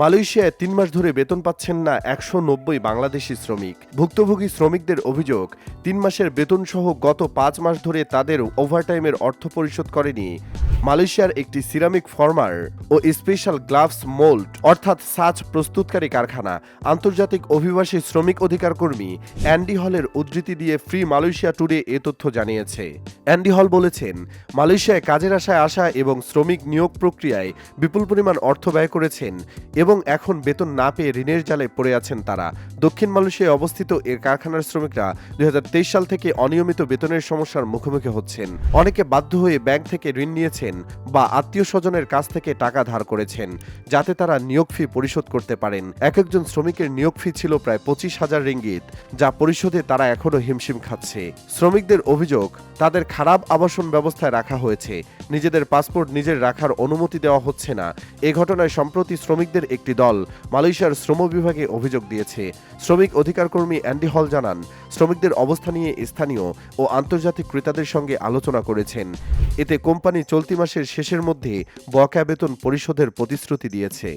মালয়েশিয়ায় তিন মাস ধরে বেতন পাচ্ছেন না একশো নব্বই বাংলাদেশি শ্রমিক। ভুক্তভোগী শ্রমিকদের অভিযোগ, তিন মাসের বেতন সহ গত পাঁচ মাস ধরে তাদের ওভারটাইমের অর্থ পরিশোধ করেনি মালয়েশিয়ার একটি সিরামিক ফর্মার ও স্পেশাল গ্লাভস মোল্ড, অর্থাৎ সাজ প্রস্তুতকারী কারখানা, আন্তর্জাতিক অভিবাসী শ্রমিক অধিকার কর্মী অ্যান্ডি হলের উদ্ধৃতি দিয়ে ফ্রি মালয়েশিয়া টুডে এ তথ্য জানিয়েছে। অ্যান্ডি হল বলেছেন, মালয়েশিয়ায় কাজের আশায় আসা এবং শ্রমিক নিয়োগ প্রক্রিয়ায় বিপুল পরিমাণ অর্থ ব্যয় করেছেন এবং এখন বেতন না পেয়ে ঋণের জালে পড়ে আছেন তারা। দক্ষিণ মালয়েশিয়ায় অবস্থিত এর কারখানার শ্রমিকরা দু হাজার তেইশ সাল থেকে অনিয়মিত বেতনের সমস্যার মুখোমুখি হচ্ছেন। অনেকে বাধ্য হয়ে ব্যাংক থেকে ঋণ নিয়েছেন বা আত্মীয় স্বজনের কাছ থেকে টাকা ধার করেছেন, যাতে তারা নিয়োগ ফি পরিশোধ করতে পারেন। এক একজন শ্রমিকের নিয়োগ ফি ছিল প্রায় পঁচিশ হাজার রিঙ্গিত, যা পরিশোধে তারা এখনও হিমশিম খাচ্ছে। শ্রমিকদের অভিযোগ, তাদের খারাপ আবাসন ব্যবস্থায় রাখা হয়েছে। নিজেদের পাসপোর্ট নিজের রাখার অনুমতি দেওয়া হচ্ছে না। এ ঘটনায় সম্প্রতি শ্রমিকদের একটি দল মালয়েশিয়ার শ্রম বিভাগে অভিযোগ দিয়েছে। শ্রমিক অধিকার কর্মী অ্যান্ডি হল জানান, শ্রমিকদের অবস্থা নিয়ে স্থানীয় ও আন্তর্জাতিক ক্রেতাদের সঙ্গে আলোচনা করেছেন। এতে কোম্পানি চলতি মাসের শেষের মধ্যে বকেয়া বেতন পরিশোধের প্রতিশ্রুতি দিয়েছে।